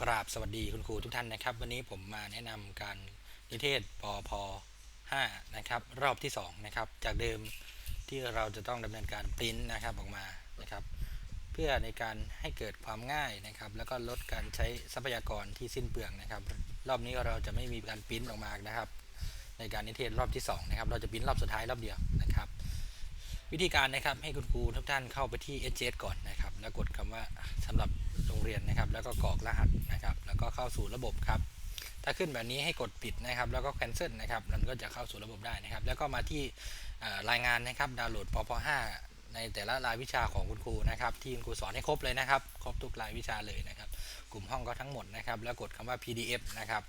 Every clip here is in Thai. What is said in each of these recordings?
กราบสวัสดีคุณครูทุกท่านนะครับ วันนี้ผมมาแนะนำการนิเทศปพ5นะครับรอบที่2นะครับจากเดิมที่เราจะต้องดำเนินการปริ้นนะครับออกมานะครับ เพื่อในการให้เกิดความง่ายนะครับ แล้วก็ลดการใช้ทรัพยากรที่สิ้นเปลืองนะครับ รอบนี้เราจะไม่มีการปริ้นออกมานะครับ ในการนิเทศรอบที่2นะครับเราจะปริ้นรอบสุดท้ายรอบเดียวนะครับ วิธีการนะครับให้คุณครูทุกท่านเข้าไปที่ s อก่อนนะครับ แล้วกดคำว่าสำหรับโรงเรียนนะครับ แล้วก็กรอกรหัสนะครับ แล้วก็เข้าสู่ระบบครับถ้าขึ้นแบบนี้ให้กดปิดนะครับ แล้วก็ cancel นะครับมันก็จะเข้าสู่ระบบได้นะครับ แล้วก็มาที่รายงานนะครับดาวน์โหลดปป5ในแต่ละรายวิชาของคุณครูนะครับ ที่คุณครูสอนให้ครบเลยนะครับ ครบทุกรายวิชาเลยนะครับ กลุ่มห้องก็ทั้งหมดนะครับ แล้วกดคำว่า PDF นะครับ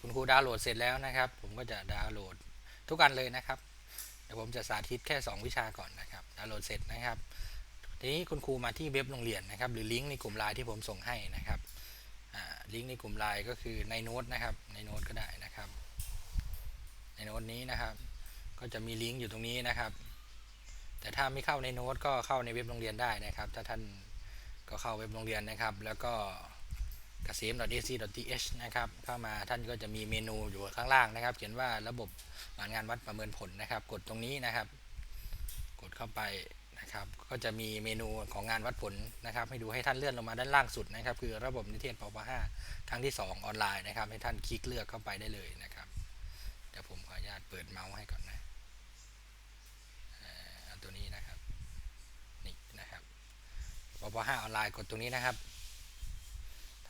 คุณครูดาวน์โหลดเสร็จแล้วนะครับ ผมก็จะดาวน์โหลด ทุกอันเลยนะครับ เดี๋ยวผมจะสาธิตแค่ 2 วิชาก่อนนะครับดาวน์โหลดเสร็จนะครับ ทีนี้คุณครูมาที่เว็บโรงเรียนนะครับ หรือลิงก์ในกลุ่มไลน์ที่ผมส่งให้นะครับลิงก์ในกลุ่มไลน์ก็คือในโน้ตนะครับ ในโน้ตก็ได้นะครับ ในโน้ตนี้นะครับ ก็จะมีลิงก์อยู่ตรงนี้นะครับ แต่ถ้าไม่เข้าในโน้ตก็เข้าในเว็บโรงเรียนได้นะครับ ถ้าท่านก็เข้าเว็บโรงเรียนนะครับ แล้วก็ กษม .ac.th นะครับเข้ามาท่านก็จะมีเมนูอยู่ข้างล่างนะครับ เขียนว่าระบบงานวัดประเมินผลนะครับ กดตรงนี้นะครับ กดเข้าไปนะครับ ก็จะมีเมนูของงานวัดผลนะครับ ให้ดูให้ท่านเลื่อนลงมาด้านล่างสุดนะครับ คือระบบนิเทศปป5ครั้งที่ 2 ออนไลน์นะครับ ให้ท่านคลิกเลือกเข้าไปได้เลยนะครับเดี๋ยวผมขออนุญาตเปิดเมาส์ให้ก่อนนะเอาตัวนี้นะครับนี่นะครับปป5ออนไลน์กดตรงนี้นะครับ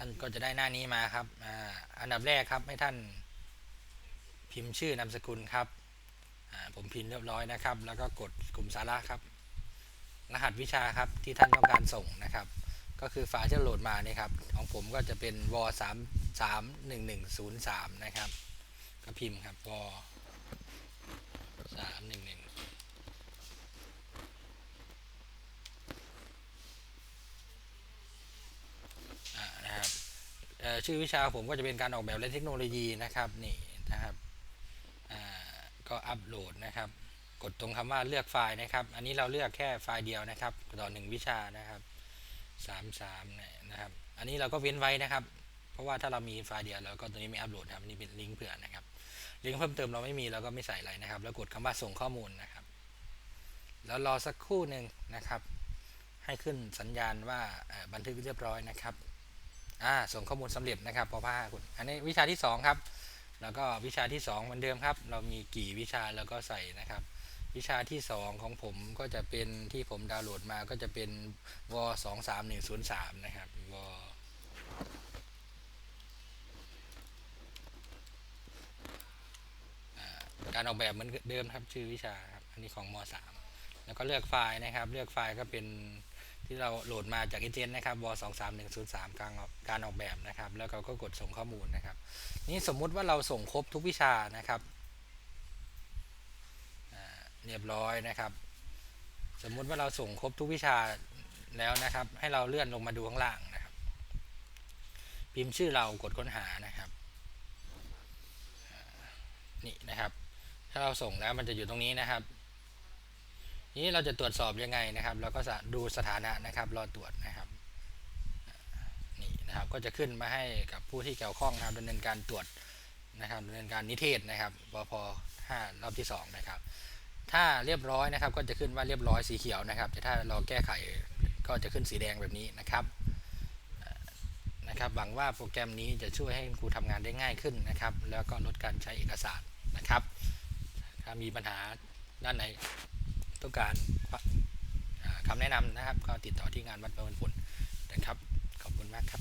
ท่านก็จะได้หน้านี้มาครับอ,อันดับแรกครับให้ท่านพิมพ์ชื่อนามสกุลครับผมพิมพ์เรียบร้อยนะครับ แล้วก็กดกลุ่มสาระครับ รหัสวิชาครับที่ท่านต้องการส่งนะครับ ก็คือไฟล์ที่โหลดมานี่ครับของผมก็จะเป็นว3 3 1 1 0 3นะครับ ก็พิมพ์ครับว3 1 1อ่านะครับเอ่อ ชื่อวิชาผมก็จะเป็นการออกแบบและเทคโนโลยีนะครับนี่นะครับก็อัปโหลดนะครับ กดตรงคำว่าเลือกไฟล์นะครับ อันนี้เราเลือกแค่ไฟล์เดียวนะครับ ต่อหนึ่งวิชานะครับสามสามนะครับ อันนี้เราก็เว้นไว้นะครับ เพราะว่าถ้าเรามีไฟล์เดียวเราก็ตัวนี้ไม่อัปโหลดนะครับนี่เป็นลิงก์เผื่อนะครับลิงก์เพิ่มเติมเราไม่มีเราก็ไม่ใส่อะไรนะครับ แล้วกดคำว่าส่งข้อมูลนะครับ แล้วรอสักครู่หนึ่งนะครับ ให้ขึ้นสัญญาณว่าบันทึกเรียบร้อยนะครับ อ่าส่งข้อมูลสำเร็จนะครับพอผ้าคุณอันนี้วิชาที่ 2 ครับ แล้วก็วิชาที่ 2 เหมือนเดิมครับ เรามีกี่วิชาแล้วก็ใส่นะครับ วิชาที่ 2 ของผมก็จะเป็นที่ผมดาวน์โหลดมาก็จะเป็นว2 3 1 0 3นะครับวอการออกแบบเหมือนเดิมครับชื่อวิชาครับอันนี้ของม 3 แล้วก็เลือกไฟล์นะครับ เลือกไฟล์ก็เป็น ที่เราโหลดมาจากเอเจนต์นะครับว2 3 1 0 3การออกการออกแบบนะครับ แล้วเราก็กดส่งข้อมูลนะครับ นี่สมมุติว่าเราส่งครบทุกวิชานะครับเรียบร้อยนะครับ สมมุติว่าเราส่งครบทุกวิชาแล้วนะครับ ให้เราเลื่อนลงมาดูข้างล่างนะครับ พิมพ์ชื่อเรากดค้นหานะครับนี่นะครับ ถ้าเราส่งแล้วมันจะอยู่ตรงนี้นะครับ นี้เราจะตรวจสอบยังไงนะครับ เราก็จะดูสถานะนะครับ รอตรวจนะครับนี่นะครับก็จะขึ้นมาให้กับผู้ที่เกี่ยวข้องนะครับดำเนินการตรวจนะครับดำเนินการนิเทศนะครับปพ5รอบที่ 2 นะครับ ถ้าเรียบร้อยนะครับ ก็จะขึ้นว่าเรียบร้อยสีเขียวนะครับแต่ถ้าเราแก้ไขก็จะขึ้นสีแดงแบบนี้นะครับนะครับหวังว่าโปรแกรมนี้จะช่วยให้ครูทำงานได้ง่ายขึ้นนะครับ แล้วก็ลดการใช้เอกสารนะครับ ถ้ามีปัญหาด้านไหน ต้องการคำแนะนำนะครับ ก็ติดต่อที่งานวัดประเมินผลนะครับ ขอบคุณมากครับ